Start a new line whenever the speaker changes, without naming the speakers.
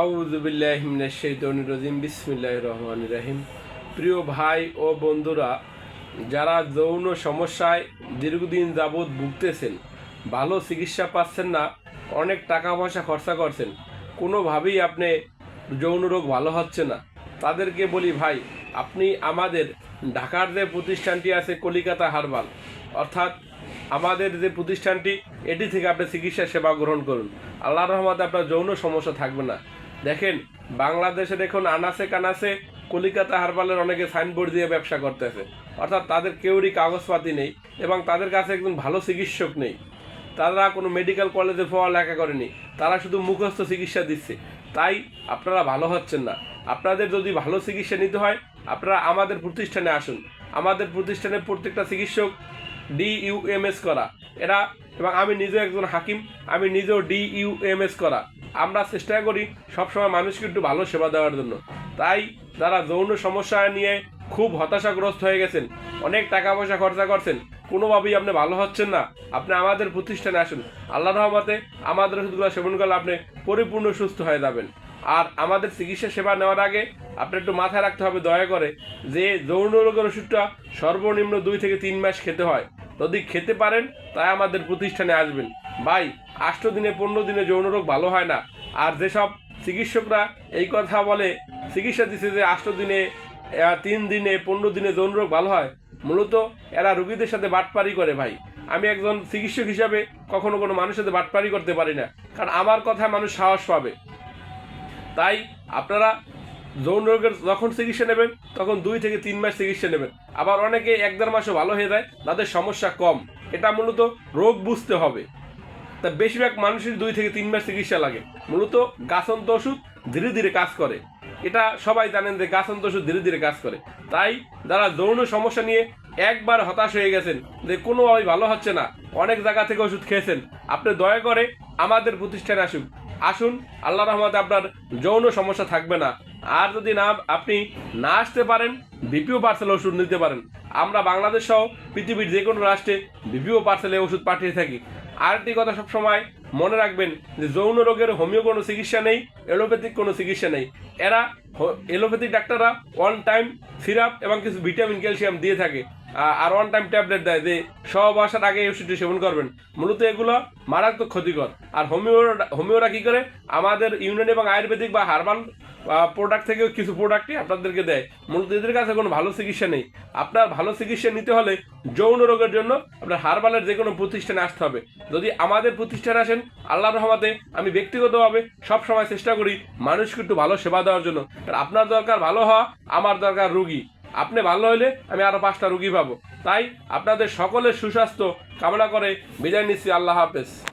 আউজুবিল্লাহিমিনাশাইতানির বিসমিল্লাহ রহমান রাহিম। প্রিয় ভাই ও বন্ধুরা, যারা যৌন সমস্যায় দীর্ঘদিন যাবৎ ভুগতেছেন, ভালো চিকিৎসা পাচ্ছেন না, অনেক টাকা পয়সা খরচা করছেন, কোনোভাবেই আপনি যৌন রোগ ভালো হচ্ছে না। তাদেরকে বলি, ভাই, আপনি আমাদের ঢাকার যে প্রতিষ্ঠানটি আছে কলিকাতা হারবাল, অর্থাৎ আমাদের যে প্রতিষ্ঠানটি, এটি থেকে আপনি চিকিৎসা সেবা গ্রহণ করুন। আল্লাহ রহমতে আপনার যৌন সমস্যা থাকবে না। দেখেন, বাংলাদেশে দেখুন আনাসে কানাসে কলিকাতা হারবালের অনেকে সাইনবোর্ড দিয়ে ব্যবসা করতেছে। অর্থাৎ তাদের কেউরই কাগজপাতি নেই এবং তাদের কাছে একজন ভালো চিকিৎসক নেই। তারা কোনো মেডিকেল কলেজে পড়ালেখা করেনি। তারা শুধু মুখস্থ চিকিৎসা দিচ্ছে। তাই আপনারা ভালো হচ্ছেন না। আপনাদের যদি ভালো চিকিৎসা নিতে হয়, আপনারা আমাদের প্রতিষ্ঠানে আসুন। আমাদের প্রতিষ্ঠানে প্রত্যেকটা চিকিৎসক ডিইউএমএস করা। এরা এবং আমি নিজেও একজন হাকিম, আমি নিজেও ডিইউএমএস করা। আমরা চেষ্টা করি সবসময় মানুষকে একটু ভালো সেবা দেওয়ার জন্য। তাই যারা যৌন সমস্যা নিয়ে খুব হতাশাগ্রস্ত হয়ে গেছেন, অনেক টাকা পয়সা খরচা করছেন, কোনোভাবেই আপনি ভালো হচ্ছেন না। আপনি আমাদের প্রতিষ্ঠানে আসুন। আল্লাহ রহমতে আমাদের ওষুধগুলো সেবন করলে আপনি পরিপূর্ণ সুস্থ হয়ে যাবেন। আর আমাদের চিকিৎসা সেবা নেওয়ার আগে আপনি একটু মাথায় রাখতে হবে, দয়া করে, যে যৌন রোগের ওষুধটা সর্বনিম্ন দুই থেকে তিন মাস খেতে হয়। যদি খেতে পারেন, তাই আমাদের প্রতিষ্ঠানে আসবেন। ভাই আষ্ট দিনে পনেরো দিনে যৌন রোগ ভালো হয় না। আর যেসব চিকিৎসকরা এই কথা বলে, চিকিৎসা দিচ্ছে যে আষ্ট দিনে তিন দিনে পনেরো দিনে যৌন রোগ ভালো হয়, মূলত এরা রুগীদের সাথে বাটপারি করে ভাই। আমি একজন চিকিৎসক হিসাবে কখনো কোনো মানুষের সাথে বাটপারি করতে পারি না, কারণ আমার কথায় মানুষ সাহস পাবে। তাই আপনারা যৌন রোগের যখন চিকিৎসা নেবেন, তখন দুই থেকে তিন মাস চিকিৎসা নেবেন। আবার অনেকে এক দেড় মাসও ভালো হয়ে যায়, তাদের সমস্যা কম। এটা মূলত রোগ বুঝতে হবে। তা বেশিরভাগ মানুষের দুই থেকে তিন মাস চিকিৎসা লাগে। মূলত গাছন্ত ওষুধ ধীরে ধীরে কাজ করে। এটা সবাই জানেন যে গাছন্ত ওষুধ ধীরে ধীরে কাজ করে। তাই যারা যৌন সমস্যা নিয়ে একবার হতাশ হয়ে গেছেন যে কোনোভাবেই ভালো হচ্ছে না, অনেক জায়গা থেকে ওষুধ খেয়েছেন, আপনি দয়া করে আমাদের প্রতিষ্ঠানে আসুন। আসুন আল্লাহ রহমতে আপনার যৌন সমস্যা থাকবে না। আর যদি না, আপনি না আসতে পারেন বিপিও পার্সেল ওষুধ নিতে পারেন। আমরা বাংলাদেশ সহ পৃথিবীর যে কোনো রাষ্ট্রে বিপিও পার্সেলে ওষুধ পাঠিয়ে থাকি। আরেকটি কথা সবসময় মনে রাখবেন যে যৌন রোগের হোমিও কোনো চিকিৎসা নেই এলোপ্যাথিক কোনো চিকিৎসা নেই। এরা এলোপ্যাথিক ডাক্তাররা ওয়ান টাইম সিরাপ এবং কিছু ভিটামিন, ক্যালসিয়াম দিয়ে থাকে আর ওয়ান টাইম ট্যাবলেট দেয় যে সব আসার আগে ওষুধটি সেবন করবেন। মূলত এগুলো মারাত্মক ক্ষতিকর। আর হোমিও হোমিওরা কি করে? আমাদের ইউনিয়ন এবং আয়ুর্বেদিক বা হার্বাল প্রোডাক্ট থেকেও কিছু প্রোডাক্টই আপনাদেরকে দেয়। মূলত এদের কাছে কোনো ভালো চিকিৎসা নেই। আপনার ভালো চিকিৎসা নিতে হলে যৌন রোগের জন্য আপনার হার্বালের যে কোনো প্রতিষ্ঠানে আসতে হবে। যদি আমাদের প্রতিষ্ঠানে আসেন আল্লাহ রহমাতে আমি ব্যক্তিগতভাবে সব সময় চেষ্টা করি মানুষকে একটু ভালো সেবা দেওয়ার জন্য। আর আপনার দরকার ভালো হওয়া, আমার দরকার রুগী। আপনি ভালো হলে আমি আরও পাঁচটা রুগী পাবো। তাই আপনাদের সকলের সুস্বাস্থ্য কামনা করে বিদায় নিচ্ছি। আল্লাহ হাফেজ।